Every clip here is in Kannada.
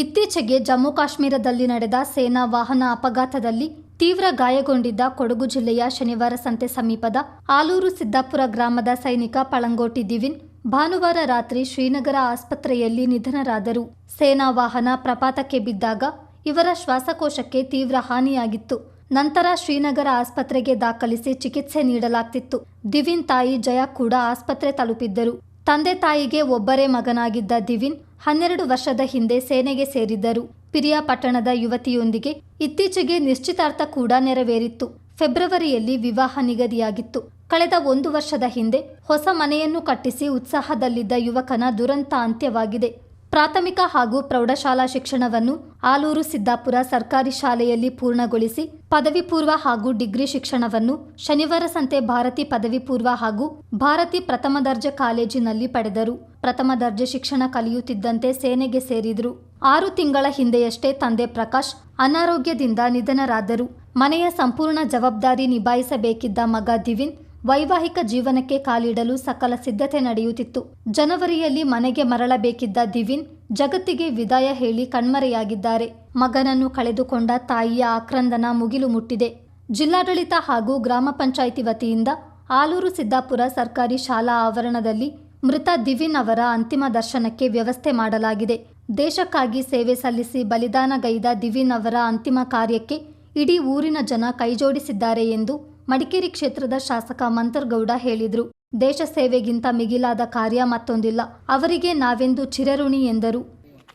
ಇತ್ತೀಚೆಗೆ ಜಮ್ಮು ಕಾಶ್ಮೀರದಲ್ಲಿ ನಡೆದ ಸೇನಾ ವಾಹನ ಅಪಘಾತದಲ್ಲಿ ತೀವ್ರ ಗಾಯಗೊಂಡಿದ್ದ ಕೊಡಗು ಜಿಲ್ಲೆಯ ಶನಿವಾರ ಸಂತೆ ಸಮೀಪದ ಆಲೂರು ಸಿದ್ದಾಪುರ ಗ್ರಾಮದ ಸೈನಿಕ ಪಳಂಗೋಟಿ ದಿವಿನ್ ಭಾನುವಾರ ರಾತ್ರಿ ಶ್ರೀನಗರ ಆಸ್ಪತ್ರೆಯಲ್ಲಿ ನಿಧನರಾದರು. ಸೇನಾ ವಾಹನ ಪ್ರಪಾತಕ್ಕೆ ಬಿದ್ದಾಗ ಇವರ ಶ್ವಾಸಕೋಶಕ್ಕೆ ತೀವ್ರ ಹಾನಿಯಾಗಿತ್ತು. ನಂತರ ಶ್ರೀನಗರ ಆಸ್ಪತ್ರೆಗೆ ದಾಖಲಿಸಿ ಚಿಕಿತ್ಸೆ ನೀಡಲಾಗ್ತಿತ್ತು. ದಿವಿನ್ ತಾಯಿ ಜಯ ಕೂಡ ಆಸ್ಪತ್ರೆ ತಲುಪಿದ್ದರು. ತಂದೆ ತಾಯಿಗೆ ಒಬ್ಬರೇ ಮಗನಾಗಿದ್ದ ದಿವಿನ್ ಹನ್ನೆರಡು ವರ್ಷದ ಹಿಂದೆ ಸೇನೆಗೆ ಸೇರಿದ್ದರು. ಪಿರಿಯಾಪಟ್ಟಣದ ಯುವತಿಯೊಂದಿಗೆ ಇತ್ತೀಚೆಗೆ ನಿಶ್ಚಿತಾರ್ಥ ಕೂಡ ನೆರವೇರಿತ್ತು. ಫೆಬ್ರವರಿಯಲ್ಲಿ ವಿವಾಹ ನಿಗದಿಯಾಗಿತ್ತು. ಕಳೆದ ಒಂದು ವರ್ಷದ ಹಿಂದೆ ಹೊಸ ಮನೆಯನ್ನು ಕಟ್ಟಿಸಿ ಉತ್ಸಾಹದಲ್ಲಿದ್ದ ಯುವಕನ ದುರಂತ ಅಂತ್ಯವಾಗಿದೆ. ಪ್ರಾಥಮಿಕ ಹಾಗೂ ಪ್ರೌಢಶಾಲಾ ಶಿಕ್ಷಣವನ್ನು ಆಲೂರು ಸಿದ್ದಾಪುರ ಸರ್ಕಾರಿ ಶಾಲೆಯಲ್ಲಿ ಪೂರ್ಣಗೊಳಿಸಿ ಪದವಿ ಪೂರ್ವ ಹಾಗೂ ಡಿಗ್ರಿ ಶಿಕ್ಷಣವನ್ನು ಶನಿವಾರ ಸಂತೆ ಭಾರತಿ ಪದವಿ ಪೂರ್ವ ಹಾಗೂ ಭಾರತಿ ಪ್ರಥಮ ದರ್ಜೆ ಕಾಲೇಜಿನಲ್ಲಿ ಪಡೆದರು. ಪ್ರಥಮ ದರ್ಜೆ ಶಿಕ್ಷಣ ಕಲಿಯುತ್ತಿದ್ದಂತೆ ಸೇನೆಗೆ ಸೇರಿದರು. ಆರು ತಿಂಗಳ ಹಿಂದೆಯಷ್ಟೇ ತಂದೆ ಪ್ರಕಾಶ್ ಅನಾರೋಗ್ಯದಿಂದ ನಿಧನರಾದರು. ಮನೆಯ ಸಂಪೂರ್ಣ ಜವಾಬ್ದಾರಿ ನಿಭಾಯಿಸಬೇಕಿದ್ದ ಮಗ ದಿವಿನ್ ವೈವಾಹಿಕ ಜೀವನಕ್ಕೆ ಕಾಲಿಡಲು ಸಕಲ ಸಿದ್ಧತೆ ನಡೆಯುತ್ತಿತ್ತು. ಜನವರಿಯಲ್ಲಿ ಮನೆಗೆ ಮರಳಬೇಕಿದ್ದ ದಿವಿನ್, ಜಗತ್ತಿಗೆ ವಿದಾಯ ಹೇಳಿ ಕಣ್ಮರೆಯಾಗಿದ್ದಾರೆ. ಮಗನನ್ನು ಕಳೆದುಕೊಂಡ ತಾಯಿಯ ಆಕ್ರಂದನ ಮುಗಿಲು ಮುಟ್ಟಿದೆ. ಜಿಲ್ಲಾಡಳಿತ ಹಾಗೂ ಗ್ರಾಮ ಪಂಚಾಯಿತಿ ವತಿಯಿಂದ ಆಲೂರು ಸಿದ್ದಾಪುರ ಸರ್ಕಾರಿ ಶಾಲಾ ಆವರಣದಲ್ಲಿ ಮೃತ ದಿವಿನ್ ಅವರ ಅಂತಿಮ ದರ್ಶನಕ್ಕೆ ವ್ಯವಸ್ಥೆ ಮಾಡಲಾಗಿದೆ. ದೇಶಕ್ಕಾಗಿ ಸೇವೆ ಸಲ್ಲಿಸಿ ಬಲಿದಾನಗೈದ ದಿವಿನ್ ಅವರ ಅಂತಿಮ ಕಾರ್ಯಕ್ಕೆ ಇಡೀ ಊರಿನ ಜನ ಕೈಜೋಡಿಸಿದ್ದಾರೆ ಎಂದು ಮಡಿಕೇರಿ ಕ್ಷೇತ್ರದ ಶಾಸಕ ಮಂತರ್ಗೌಡ ಹೇಳಿದರು. ದೇಶ ಸೇವೆಗಿಂತ ಮಿಗಿಲಾದ ಕಾರ್ಯ ಮತ್ತೊಂದಿಲ್ಲ. ಅವರಿಗೆ ನಾವೆಂದು ಚಿರಋಣಿ ಎಂದರು.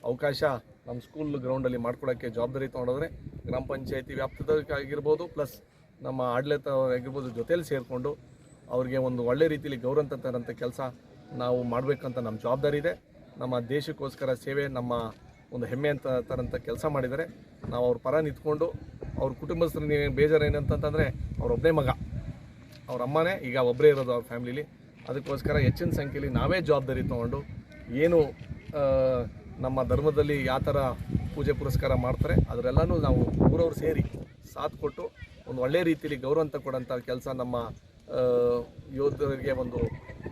ಅವಕಾಶ ನಮ್ಮ ಸ್ಕೂಲ್ ಗ್ರೌಂಡಲ್ಲಿ ಮಾಡ್ಕೊಡೋಕ್ಕೆ ಜವಾಬ್ದಾರಿ ತೊಗೊಂಡೋದ್ರೆ ಗ್ರಾಮ ಪಂಚಾಯತಿ ವ್ಯಾಪ್ತದಾಗಿರ್ಬೋದು ಪ್ಲಸ್ ನಮ್ಮ ಆಡಳಿತ ಆಗಿರ್ಬೋದು ಜೊತೆಯಲ್ಲಿ ಸೇರಿಕೊಂಡು ಅವ್ರಿಗೆ ಒಂದು ಒಳ್ಳೆ ರೀತಿಯಲ್ಲಿ ಗೌರವ ತರೋಂಥ ಕೆಲಸ ನಾವು ಮಾಡಬೇಕಂತ ನಮ್ಮ ಜವಾಬ್ದಾರಿ ಇದೆ. ನಮ್ಮ ದೇಶಕ್ಕೋಸ್ಕರ ಸೇವೆ, ನಮ್ಮ ಒಂದು ಹೆಮ್ಮೆ ಅಂತ ತರಂಥ ಕೆಲಸ ಮಾಡಿದರೆ ನಾವು ಅವ್ರ ಪರ ನಿಂತ್ಕೊಂಡು ಅವ್ರ ಕುಟುಂಬಸ್ಥರು ನೀವು ಬೇಜಾರು ಏನಂತಂತಂದರೆ ಅವ್ರೊಬ್ಬನೇ ಮಗ. ಅವ್ರ ಅಮ್ಮನೇ ಈಗ ಒಬ್ಬರೇ ಇರೋದು ಅವ್ರ ಫ್ಯಾಮಿಲಿಲಿ. ಅದಕ್ಕೋಸ್ಕರ ಹೆಚ್ಚಿನ ಸಂಖ್ಯೆಯಲ್ಲಿ ನಾವೇ ಜವಾಬ್ದಾರಿ ತೊಗೊಂಡು ಏನು ನಮ್ಮ ಧರ್ಮದಲ್ಲಿ ಯಾವ ಥರ ಪೂಜೆ ಪುರಸ್ಕಾರ ಮಾಡ್ತಾರೆ ಅದರೆಲ್ಲನೂ ನಾವು ಊರವ್ರು ಸೇರಿ ಸಾಥ್ ಕೊಟ್ಟು ಒಂದು ಒಳ್ಳೆ ರೀತಿಯಲ್ಲಿ ಗೌರವ ಅಂತ ಕೊಡೋಂಥ ಕೆಲಸ ನಮ್ಮ ಯೋಧರಿಗೆ ಒಂದು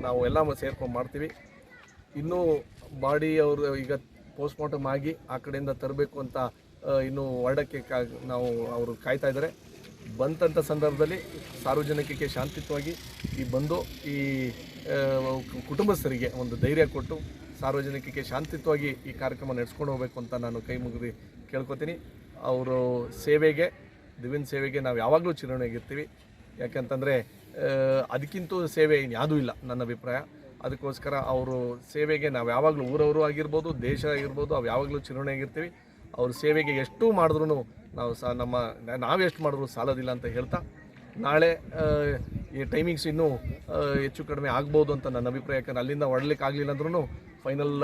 ನಾವು ಎಲ್ಲ ಸೇರ್ಕೊಂಡು ಮಾಡ್ತೀವಿ. ಇನ್ನೂ ಬಾಡಿ ಅವರು ಈಗ ಪೋಸ್ಟ್ಮಾರ್ಟಮ್ ಆಗಿ ಆ ಕಡೆಯಿಂದ ತರಬೇಕು ಅಂತ ಇನ್ನೂ ಹೊರಡಕ್ಕೆ ನಾವು ಅವರು ಕಾಯ್ತಾ ಇದ್ದಾರೆ. ಬಂತಂಥ ಸಂದರ್ಭದಲ್ಲಿ ಸಾರ್ವಜನಿಕಕ್ಕೆ ಶಾಂತಿಯುತವಾಗಿ ಈ ಬಂದು ಈ ಕುಟುಂಬಸ್ಥರಿಗೆ ಒಂದು ಧೈರ್ಯ ಕೊಟ್ಟು ಸಾರ್ವಜನಿಕಕ್ಕೆ ಶಾಂತಿಯುತವಾಗಿ ಈ ಕಾರ್ಯಕ್ರಮ ನಡೆಸ್ಕೊಂಡು ಹೋಗಬೇಕು ಅಂತ ನಾನು ಕೈ ಮುಗಿದು ಕೇಳ್ಕೊತೀನಿ. ಅವರು ಸೇವೆಗೆ ದಿವಿನ್ ಸೇವೆಗೆ ನಾವು ಯಾವಾಗಲೂ ಚಿರಣಿಯಾಗಿರ್ತೀವಿ ಯಾಕಂತಂದರೆ ಅದಕ್ಕಿಂತೂ ಸೇವೆ ಇನ್ಯಾವುದೂ ಇಲ್ಲ ನನ್ನ ಅಭಿಪ್ರಾಯ. ಅದಕ್ಕೋಸ್ಕರ ಅವರು ಸೇವೆಗೆ ನಾವು ಯಾವಾಗಲೂ ಊರವರು ಆಗಿರ್ಬೋದು, ದೇಶ ಆಗಿರ್ಬೋದು ಅವು ಯಾವಾಗಲೂ ಚಿರಣಿಯಾಗಿರ್ತೀವಿ ಅವ್ರ ಸೇವೆಗೆ ಎಷ್ಟು ಮಾಡಿದ್ರು ನಾವು ಸಹ ನಮ್ಮ ನಾವೆಷ್ಟು ಮಾಡಿದ್ರು ಸಾಲೋದಿಲ್ಲ ಅಂತ ಹೇಳ್ತಾ, ನಾಳೆ ಈ ಟೈಮಿಂಗ್ಸ್ ಇನ್ನೂ ಹೆಚ್ಚು ಕಡಿಮೆ ಆಗ್ಬೋದು ಅಂತ ನನ್ನ ಅಭಿಪ್ರಾಯ, ಯಾಕಂದ್ರೆ ಅಲ್ಲಿಂದ ಹೊಡ್ಲಿಕ್ಕೆ ಆಗಲಿಲ್ಲ ಅಂದ್ರೂ ಫೈನಲ್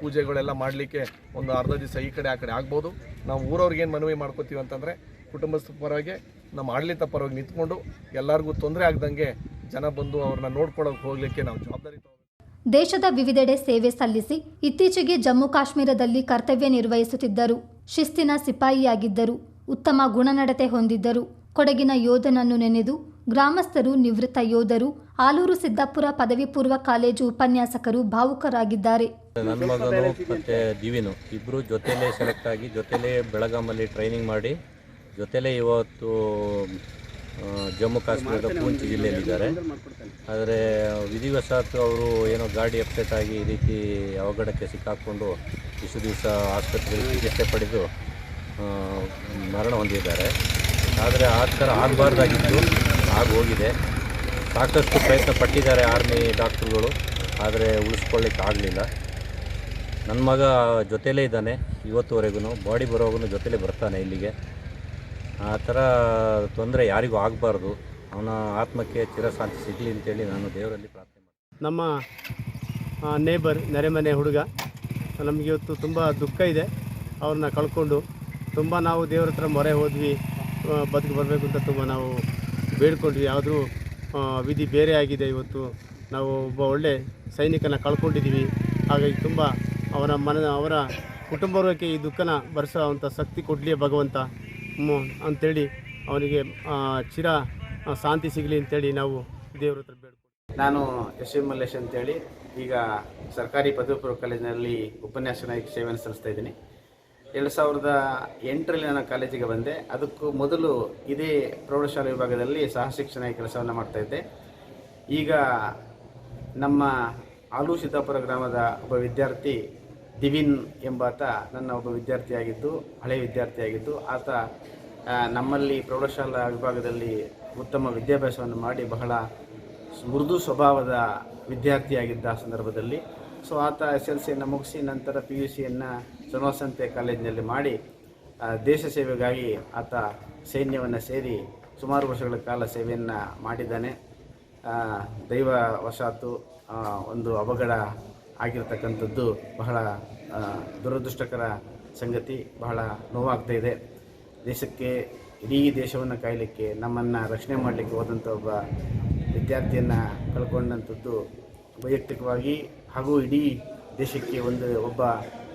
ಪೂಜೆಗಳೆಲ್ಲ ಮಾಡಲಿಕ್ಕೆ ಒಂದು ಅರ್ಧ ದಿವಸ ಈ ಕಡೆ ಆ ಕಡೆ ಆಗ್ಬೋದು. ನಾವು ಊರವ್ರಿಗೆ ಏನು ಮನವಿ ಮಾಡ್ಕೋತೀವಿ ಅಂತಂದರೆ ಕುಟುಂಬಸ್ಥ ಪರವಾಗಿ, ನಮ್ಮ ಆಡಳಿತ ಪರವಾಗಿ ನಿಂತ್ಕೊಂಡು ಎಲ್ಲರಿಗೂ ತೊಂದರೆ ಆಗ್ದಂಗೆ ಜನ ಬಂದು ಅವ್ರನ್ನ ನೋಡ್ಕೊಳ್ಳೋಕೆ ಹೋಗಲಿಕ್ಕೆ ನಾವು ಜವಾಬ್ದಾರಿ ದೇಶದ ವಿವಿಧೆಡೆ ಸೇವೆ ಸಲ್ಲಿಸಿ ಇತ್ತೀಚೆಗೆ ಜಮ್ಮು ಕಾಶ್ಮೀರದಲ್ಲಿ ಕರ್ತವ್ಯ ನಿರ್ವಹಿಸುತ್ತಿದ್ದರು. ಶಿಸ್ತಿನ ಸಿಪಾಯಿಯಾಗಿದ್ದರು. ಉತ್ತಮ ಗುಣನಡತೆ ಹೊಂದಿದ್ದರು. ಕೊಡಗಿನ ಯೋಧನನ್ನು ನೆನೆದು ಗ್ರಾಮಸ್ಥರು, ನಿವೃತ್ತ ಯೋಧರು, ಆಲೂರು ಸಿದ್ದಾಪುರ ಪದವಿ ಪೂರ್ವ ಕಾಲೇಜು ಉಪನ್ಯಾಸಕರು ಭಾವುಕರಾಗಿದ್ದಾರೆ. ನನ್ನ ಮಗನು ಮತ್ತೆ ದಿವಿನು ಇಬ್ಬರು ಜೊತೆಲೇ ಸೆಲೆಕ್ಟ್ ಜೊತೆಲೇ ಬೆಳಗಾಮಲ್ಲಿ ಟ್ರೈನಿಂಗ್ ಮಾಡಿ ಜೊತೆಲೇ ಇವತ್ತು ಜಮ್ಮು ಕಾಶ್ಮೀರದ ಪೂಂಚ್ ಜಿಲ್ಲೆಯಲ್ಲಿದ್ದಾರೆ. ಆದರೆ, ವಿಧಿವಶಾತ್ ಅವರು ಏನೋ ಗಾಡಿ ಅಪ್ಸೆಟ್ ಆಗಿ ಈ ರೀತಿ ಅವಘಡಕ್ಕೆ ಸಿಕ್ಕಾಕ್ಕೊಂಡು ಇಷ್ಟು ದಿವಸ ಆಸ್ಪತ್ರೆಯಲ್ಲಿ ಚಿಕಿತ್ಸೆ ಪಡೆದು ಮರಣ ಹೊಂದಿದ್ದಾರೆ. ಆದರೆ, ಆ ಥರ ಆಗಬಾರ್ದಾಗಿತ್ತು. ಆಗೋಗಿದೆ ಸಾಕಷ್ಟು ಪ್ರಯತ್ನ ಪಟ್ಟಿದ್ದಾರೆ ಆರ್ಮಿ ಡಾಕ್ಟ್ರುಗಳು. ಆದರೆ ಉಳಿಸ್ಕೊಳ್ಳಿಕ್ಕೆ ಆಗಲಿಲ್ಲ. ನನ್ನ ಮಗ ಜೊತೆಯಲ್ಲೇ ಇದ್ದಾನೆ. ಇವತ್ತುವರೆಗೂ ಬಾಡಿ ಬರೋವರೆಗೂ ಜೊತೆಲೇ ಬರ್ತಾನೆ ಇಲ್ಲಿಗೆ. ಆ ಥರ ತೊಂದರೆ ಯಾರಿಗೂ ಆಗಬಾರ್ದು. ಅವನ ಆತ್ಮಕ್ಕೆ ಚಿರಶಾಂತಿ ಸಿಗಲಿ ಅಂತೇಳಿ ನಾನು ದೇವರಲ್ಲಿ ಪ್ರಾರ್ಥನೆ ಮಾಡ್ತೀನಿ. ನಮ್ಮ ನೇಬರ್ ನೆರೆಮನೆ ಹುಡುಗ, ನಮಗೆ ಇವತ್ತು ತುಂಬ ದುಃಖ ಇದೆ. ಅವ್ರನ್ನ ಕಳ್ಕೊಂಡು ತುಂಬ ನಾವು ದೇವ್ರ ಹತ್ರ ಮೊರೆ ಹೋದ್ವಿ. ಬದುಕು ಬರಬೇಕು ಅಂತ ತುಂಬ ನಾವು ಬೇಡ್ಕೊಂಡ್ವಿ. ಆದರೂ ವಿಧಿ ಬೇರೆ ಆಗಿದೆ ಇವತ್ತು. ನಾವು ಒಬ್ಬ ಒಳ್ಳೆ ಸೈನಿಕನ ಕಳ್ಕೊಂಡಿದ್ದೀವಿ ಹಾಗಾಗಿ ತುಂಬ ಅವರ ಮನ, ಅವರ ಕುಟುಂಬಕ್ಕೆ ಈ ದುಃಖನ ಭರಿಸೋ ಅಂಥ ಶಕ್ತಿ ಕೊಡಲಿ ಭಗವಂತ. ಅಂತೇಳಿ ಅವನಿಗೆ ಚಿರ ಶಾಂತಿ ಸಿಗಲಿ ಅಂತೇಳಿ ನಾವು ದೇವರ ಹತ್ರ ಬೇಡ್ಕೊಂಡು ನಾನು ಎಸ್ ಎಂ ಮಲ್ಲೇಶ್ ಅಂತೇಳಿ ಈಗ ಸರ್ಕಾರಿ ಪದವಿ ಪೂರ್ವ ಕಾಲೇಜಿನಲ್ಲಿ ಉಪನ್ಯಾಸನಾಗಿ ಸೇವೆಯನ್ನು ಸಲ್ಲಿಸ್ತಾ ಇದ್ದೀನಿ. ಎರಡು ಸಾವಿರದ ಎಂಟರಲ್ಲಿ ನಾನು ಕಾಲೇಜಿಗೆ ಬಂದೆ. ಅದಕ್ಕೂ ಮೊದಲು ಇದೇ ಪ್ರೌಢಶಾಲಾ ವಿಭಾಗದಲ್ಲಿ ಸಹ ಶಿಕ್ಷಣ ಕೆಲಸವನ್ನು ಮಾಡ್ತಾಯಿದ್ದೆ ಈಗ ನಮ್ಮ ಆಲೂ ಸಿದ್ದಾಪುರ ಗ್ರಾಮದ ಒಬ್ಬ ವಿದ್ಯಾರ್ಥಿ ದಿವಿನ್ ಎಂಬಾತ ನನ್ನ ಒಬ್ಬ ವಿದ್ಯಾರ್ಥಿಯಾಗಿದ್ದು ಹಳೆಯ ವಿದ್ಯಾರ್ಥಿಯಾಗಿದ್ದು ಆತ ನಮ್ಮಲ್ಲಿ ಪ್ರೌಢಶಾಲಾ ವಿಭಾಗದಲ್ಲಿ ಉತ್ತಮ ವಿದ್ಯಾಭ್ಯಾಸವನ್ನು ಮಾಡಿ ಬಹಳ ಮೃದು ಸ್ವಭಾವದ ವಿದ್ಯಾರ್ಥಿಯಾಗಿದ್ದ ಸಂದರ್ಭದಲ್ಲಿ. ಸೊ ಆತ ಎಸ್ ಎಲ್ ಸಿಯನ್ನು ಮುಗಿಸಿ ನಂತರ ಪಿ ಯು ಸಿಯನ್ನು ಶ್ರೀನಿವಾಸಂತೆ ಕಾಲೇಜಿನಲ್ಲಿ ಮಾಡಿ ದೇಶ ಸೇವೆಗಾಗಿ ಆತ ಸೈನ್ಯವನ್ನು ಸೇರಿ ಸುಮಾರು ವರ್ಷಗಳ ಕಾಲ ಸೇವೆಯನ್ನು ಮಾಡಿದ್ದಾನೆ. ದೈವ ವಶಾತು ಆ, ಒಂದು ಅವಘಡ ಆಗಿರತಕ್ಕಂಥದ್ದು ಬಹಳ ದುರದೃಷ್ಟಕರ ಸಂಗತಿ, ಬಹಳ ನೋವಾಗ್ತಾ ಇದೆ. ದೇಶಕ್ಕೆ, ಇಡೀ ದೇಶವನ್ನು ಕಾಯಲಿಕ್ಕೆ, ನಮ್ಮನ್ನು ರಕ್ಷಣೆ ಮಾಡಲಿಕ್ಕೆ ಹೋದಂಥ ಒಬ್ಬ ವಿದ್ಯಾರ್ಥಿಯನ್ನು ಕಳ್ಕೊಂಡಂಥದ್ದು ವೈಯಕ್ತಿಕವಾಗಿ ಹಾಗೂ ಇಡೀ ದೇಶಕ್ಕೆ ಒಂದು ಒಬ್ಬ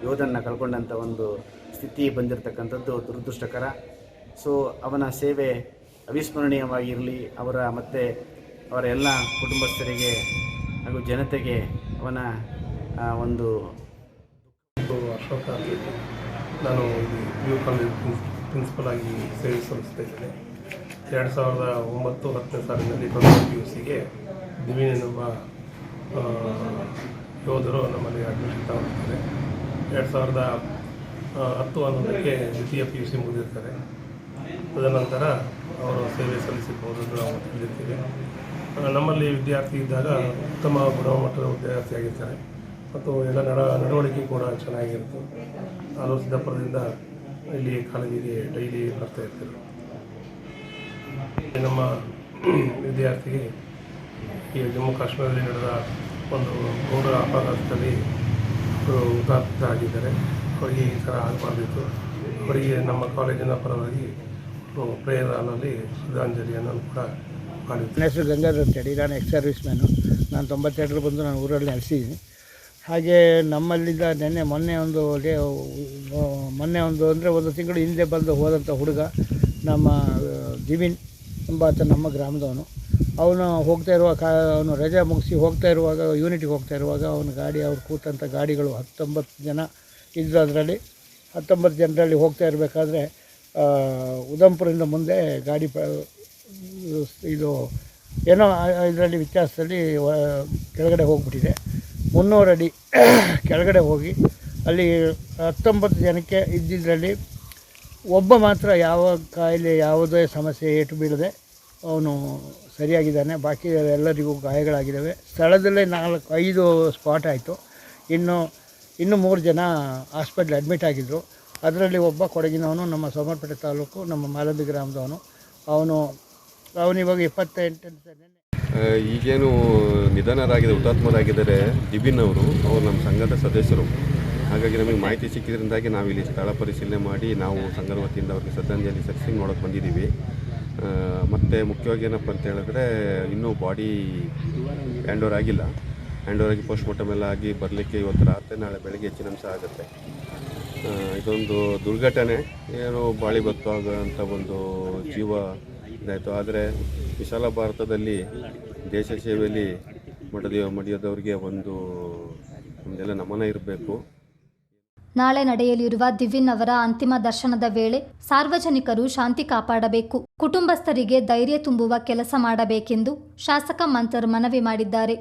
ಯೋಧನ ಕಳ್ಕೊಂಡಂಥ ಒಂದು ಸ್ಥಿತಿ ಬಂದಿರತಕ್ಕಂಥದ್ದು ದುರದೃಷ್ಟಕರ. ಸೊ, ಅವನ ಸೇವೆ ಅವಿಸ್ಮರಣೀಯವಾಗಿರಲಿ, ಅವರ ಮತ್ತು ಅವರ ಎಲ್ಲ ಕುಟುಂಬಸ್ಥರಿಗೆ ಹಾಗೂ ಜನತೆಗೆ ಅವನ ಒಂದು ಅಶೋಕ ನಾನು ಯು ಕಾಲೇಜ್ ಪ್ರಿನ್ಸಿಪಲ್ ಆಗಿ ಸೇವೆ ಸಲ್ಲಿಸ್ತಾ ಇದ್ದೇನೆ. ಎರಡು ಸಾವಿರದ ಒಂಬತ್ತು ಹತ್ತನೇ ಸಾಲಿನಲ್ಲಿ ಪಿ ಯು ಸಿಗೆ ದಿವಿನ್ ಎನ್ನುವ ಯೋಧರು ನಮ್ಮಲ್ಲಿ ಅಡ್ಮಿಷನ್ ತಗೊಂಡಿದ್ದಾರೆ. ಎರಡು ಸಾವಿರದ ಹತ್ತು ಹನ್ನೊಂದಕ್ಕೆ ದ್ವಿತೀಯ ಪಿ ಯು ಸಿ ಮುಗಿದಿರ್ತಾರೆ ತದನಂತರ ಅವರು ಸೇವೆ ಸಲ್ಲಿಸಬಹುದು ನಾವು ತಿಳಿದಿರ್ತೀವಿ. ನಮ್ಮಲ್ಲಿ ವಿದ್ಯಾರ್ಥಿ ಇದ್ದಾಗ ಉತ್ತಮ ಗುಣಮಟ್ಟದ ವಿದ್ಯಾರ್ಥಿಯಾಗಿರ್ತಾರೆ. ಮತ್ತು ಎಲ್ಲ ನಡ ನಡವಳಿಕೆ ಕೂಡ ಚೆನ್ನಾಗಿರುತ್ತೆ. ನಾನು ಸಿದ್ದಾಪುರದಿಂದ ಇಲ್ಲಿ ಕಾಲೇಜಿಗೆ ಡೈಲಿ ಬರ್ತಾ ಇರ್ತಾರೆ ನಮ್ಮ ವಿದ್ಯಾರ್ಥಿಗೆ ಈ ಜಮ್ಮು ಕಾಶ್ಮೀರದಲ್ಲಿ ನಡೆದ ಒಂದು ಘೋರ ಅಪಘಾತದಲ್ಲಿ ಅವರು ಹುತಾತ್ಮ ಆಗಿದ್ದಾರೆ ಅವರಿಗೆ ಈ ಥರ ಆಗಬಾರ್ದಿತ್ತು ಅವರಿಗೆ ನಮ್ಮ ಕಾಲೇಜಿನ ಪರವಾಗಿ ಪ್ರೇಯರ್ ಹಾಲಲ್ಲಿ ಶ್ರದ್ಧಾಂಜಲಿಯನ್ನು ಕೂಡ ಮಾಡಿದ್ದೆ ನನ್ನ ಹೆಸರು ಗಂಗಾಧರ್ ಅಂತೇಳಿ ನಾನು ಎಕ್ಸ್ ಸರ್ವಿಸ್ ಮ್ಯಾನು ನಾನು ತೊಂಬತ್ತೆರಡರಲ್ಲಿ ಬಂದು ನಾನು ಊರಲ್ಲಿ ನೆಲೆಸಿದ್ದೀನಿ. ಹಾಗೆ ನಮ್ಮಲ್ಲಿಂದ ನೆನ್ನೆ ಮೊನ್ನೆ ಒಂದು ಡೇ ಮೊನ್ನೆ ಒಂದು ಅಂದರೆ ಒಂದು ತಿಂಗಳು ಹಿಂದೆ ಬಂದು ಹೋದಂಥ ಹುಡುಗ, ನಮ್ಮ ದಿವಿನ್ ಎಂಬಾತ ನಮ್ಮ ಗ್ರಾಮದವನು. ಅವನು ಹೋಗ್ತಾ ಇರುವ ಕಾ ಅವನು ರಜೆ ಮುಗಿಸಿ ಹೋಗ್ತಾ ಇರುವಾಗ ಯೂನಿಟಿಗೆ ಹೋಗ್ತಾ ಇರುವಾಗ ಅವನ ಗಾಡಿ, ಅವ್ರು ಕೂತಂಥ ಗಾಡಿಗಳು ಹತ್ತೊಂಬತ್ತು ಜನ ಇದ್ದು ಅದರಲ್ಲಿ. ಹತ್ತೊಂಬತ್ತು ಜನರಲ್ಲಿ ಹೋಗ್ತಾ ಇರಬೇಕಾದ್ರೆ ಉದಂಪುರಿಂದ ಮುಂದೆ ಗಾಡಿ ಪ ಇದು ಏನೋ ಇದರಲ್ಲಿ ವ್ಯತ್ಯಾಸದಲ್ಲಿ ಕೆಳಗಡೆ ಹೋಗ್ಬಿಟ್ಟಿದೆ. ಮುನ್ನೂರು ಅಡಿ ಕೆಳಗಡೆ ಹೋಗಿ ಅಲ್ಲಿ ಹತ್ತೊಂಬತ್ತು ಜನಕ್ಕೆ ಇದ್ದಿದ್ದರಲ್ಲಿ ಒಬ್ಬ ಮಾತ್ರ ಯಾವ ಕಾಯಿಲೆ ಯಾವುದೇ ಸಮಸ್ಯೆ ಏಟು ಬೀಳದೆ ಅವನು ಸರಿಯಾಗಿದ್ದಾನೆ. ಬಾಕಿ ಎಲ್ಲರಿಗೂ ಗಾಯಗಳಾಗಿದ್ದಾವೆ. ಸ್ಥಳದಲ್ಲೇ ನಾಲ್ಕು, ಐದು ಸ್ಪಾಟ್ ಆಯಿತು. ಇನ್ನು ಇನ್ನು ಮೂರು ಜನ ಹಾಸ್ಪಿಟ್ಲ್ ಅಡ್ಮಿಟ್ ಆಗಿದ್ದರು ಅದರಲ್ಲಿ ಒಬ್ಬ ಕೊಡಗಿನವನು, ನಮ್ಮ ಸೋಮರಪೇಟೆ ತಾಲೂಕು, ನಮ್ಮ ಮಾಲಂಬಿ ಗ್ರಾಮದವನು. ಅವನು ಅವನಿವಾಗ ಇಪ್ಪತ್ತೆಂಟು ಈಗೇನು ನಿಧನರಾಗಿದೆ ಹುತಾತ್ಮರಾಗಿದ್ದಾರೆ ಬಿಬಿನ್ ಅವರು ಅವರು ನಮ್ಮ ಸಂಘದ ಸದಸ್ಯರು. ಹಾಗಾಗಿ ನಮಗೆ ಮಾಹಿತಿ ಸಿಕ್ಕಿದ್ರಿಂದಾಗಿ ನಾವು ಇಲ್ಲಿ ಸ್ಥಳ ಪರಿಶೀಲನೆ ಮಾಡಿ ನಾವು ಸಂಘದ ವತಿಯಿಂದ ಅವ್ರಿಗೆ ಶ್ರದ್ಧಾಂಜಲಿ ಸಲ್ಲಿಸಿ ನೋಡೋಕೆ ಬಂದಿದ್ದೀವಿ. ಮತ್ತು ಮುಖ್ಯವಾಗಿ ಏನಪ್ಪ ಅಂತ ಹೇಳಿದ್ರೆ, ಇನ್ನೂ ಬಾಡಿ ಹ್ಯಾಂಡ್ ಆಗಿಲ್ಲ. ಹ್ಯಾಂಡ್ ಓವರ್ ಆಗಿ ಪೋಸ್ಟ್ ಮಾರ್ಟಮ್ ಎಲ್ಲ ಆಗಿ ಬರಲಿಕ್ಕೆ ಇವತ್ತು ರಾತ್ರಿ, ನಾಳೆ ಬೆಳಗ್ಗೆ ಹೆಚ್ಚಿನ ಅಂಶ ಆಗುತ್ತೆ. ಇದೊಂದು ದುರ್ಘಟನೆ. ಏನು ಬಾಳಿ ಅಂಥ ಒಂದು ಜೀವ ಇದಾಯಿತು. ಆದರೆ ವಿಶಾಲ ಭಾರತದಲ್ಲಿ ದೇಶ ಸೇವೆಯಲ್ಲಿ ಮಠದ ಮಡಿಯೋದವ್ರಿಗೆ ಒಂದು ನಮ್ಮದೆಲ್ಲ ನಮನ ಇರಬೇಕು. ನಾಳೆ ನಡೆಯಲಿರುವ ದಿವಿನ್ ಅವರ ಅಂತಿಮ ದರ್ಶನದ ವೇಳೆ ಸಾರ್ವಜನಿಕರು ಶಾಂತಿ ಕಾಪಾಡಬೇಕು, ಕುಟುಂಬಸ್ಥರಿಗೆ ಧೈರ್ಯ ತುಂಬುವ ಕೆಲಸ ಮಾಡಬೇಕೆಂದು ಶಾಸಕ ಮಂತರ್ ಮನವಿ ಮಾಡಿದ್ದಾರೆ.